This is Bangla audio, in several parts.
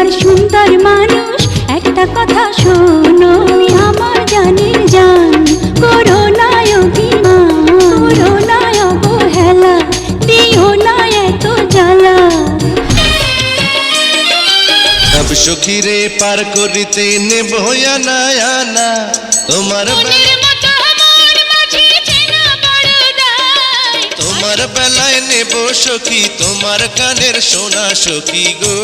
আমার সুন্দর মানুষ একটা কথা শোনো আমার জানি জান। করো না অভিমান সব পার করিতে নেব না আনা তোমার তোমার বেলায় নেব সখী তোমার কানের সোনা সখী গো।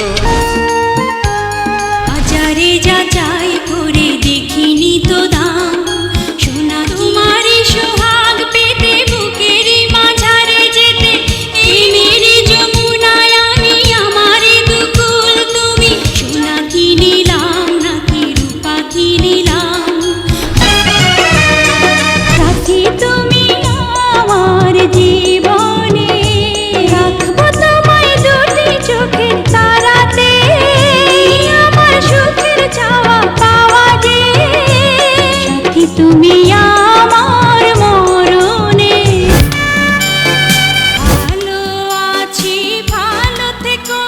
বাজারে যা যাই তুমি আমার মরণে। ভালো আছি ভালো থেকো।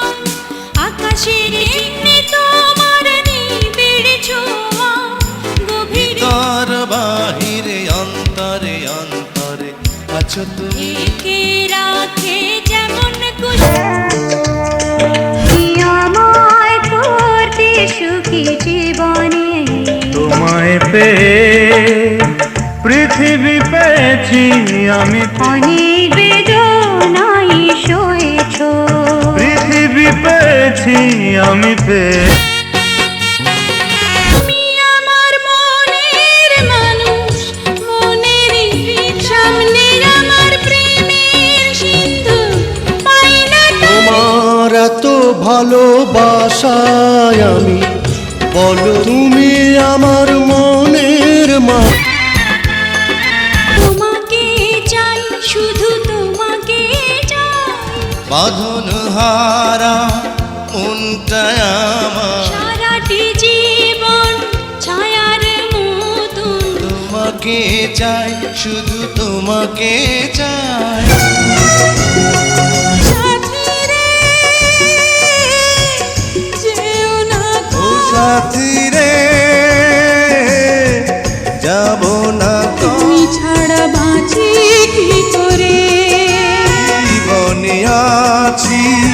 আকাশের এমনি তোমার নিবিড় ছোঁয়া। গভীর তোর বাহিরে অন্তরে অন্তরে আছো তুমি। একে রাখে যেমন নিয়ময় করতে সুখী জীবনে। তোমায় পেয়ে পেয়েছি আমি। বেদনাই সয়েছ। পৃথিবী পেয়েছি আমি পেয়ে আমার মনের মানুষ মনেরই সামনে আমার প্রেমের সিন্ধু। পাই না তো ভালোবাসায় আমি বলো তুমি আমার বাঁধন হারা মনটা সারাটি জীবন ছায়ার মতন তোমাকে চাই শুধু তোমাকে চাই। সাথী রে যাব না আছি।